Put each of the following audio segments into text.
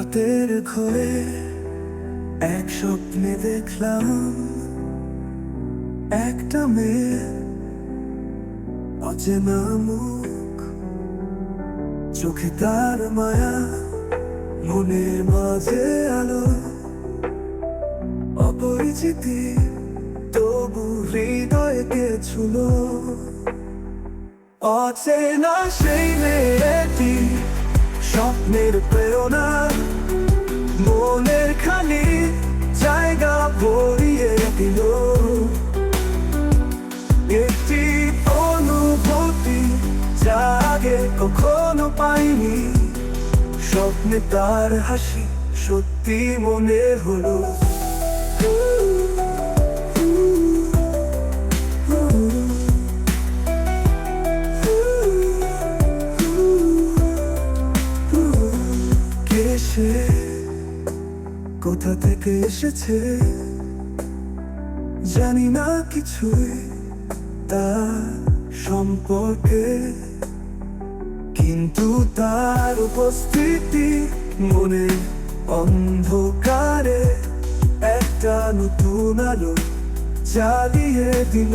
রাতের ঘরে এক স্বপ্নে দেখলাম একটা মেয়ে অচেনা মুখ, চোখে তার মায়া, মনের মাঝে আলো। অপরিচিতি, তবু হৃদয়কে ছুলো। অচেনা সেই মেয়েটি স্বপ্নের প্রেরণা। মনের খালি জায়গা ভরিয়ে দিল। একটি অনুভূতি যা কখনো পাইনি। স্বপ্নে তার হাসি সত্যি মনে হলো। কোথা থেকে এসেছে? জানি না কিছুই তার সম্পর্কে। কিন্তু তার উপস্থিতি মনে অন্ধকারে একটা নতুন আলো জ্বালিয়ে দিল।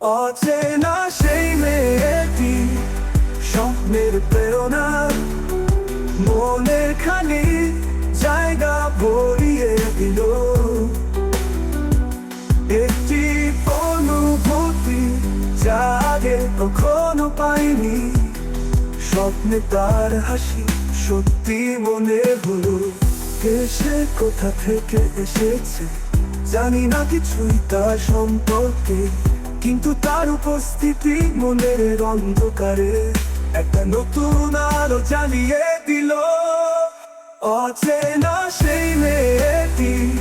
অচেনা সেই মেয়েটি স্বপ্নের প্রেরণা মনের খালি জায়গা ভরিয়ে দিল। একটি অনুভূতি যা কখনো পাইনি। স্বপ্নে তার হাসি সত্যি মনে হলো। কে সে, কোথা থেকে এসেছে জানি না কিছুই তার সম্পর্কে। কিন্তু তার উপস্থিতি মনের অন্ধকারে। একটা নতুন আলো জ্বালিয়ে দিল। অচেনা সেই মেয়েটি,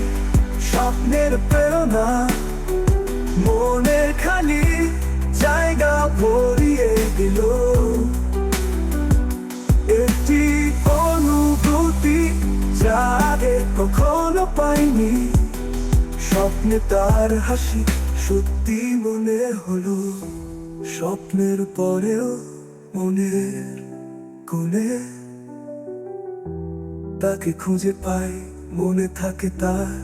স্বপ্নের প্রেরণা। মনের খালি জায়গা ভরিয়ে দিল। একটি অনুভূতি যা কখনো পাইনি। স্বপ্নে তার হাসি সত্যি মনে হলো। স্বপ্নের পরেও মনের কোণে তাকে খুঁজে পাই, মনে থাকে তার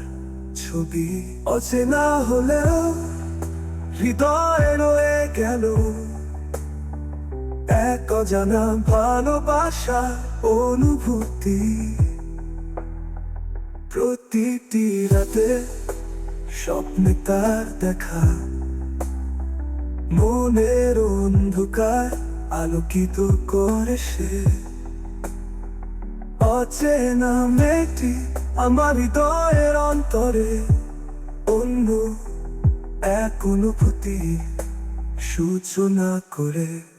ছবি। অচেনা হলেও হৃদয়ে রয়ে গেল এক অজানা ভালোবাসা অনুভূতি। প্রতিটি রাতে স্বপ্নে তার দেখা, মনের অন্ধকার আলোকিত করে সে। অচেনা মেয়েটি আমার হৃদয়ের অন্তরে। অন্য এক অনুভূতি সূচনা করে।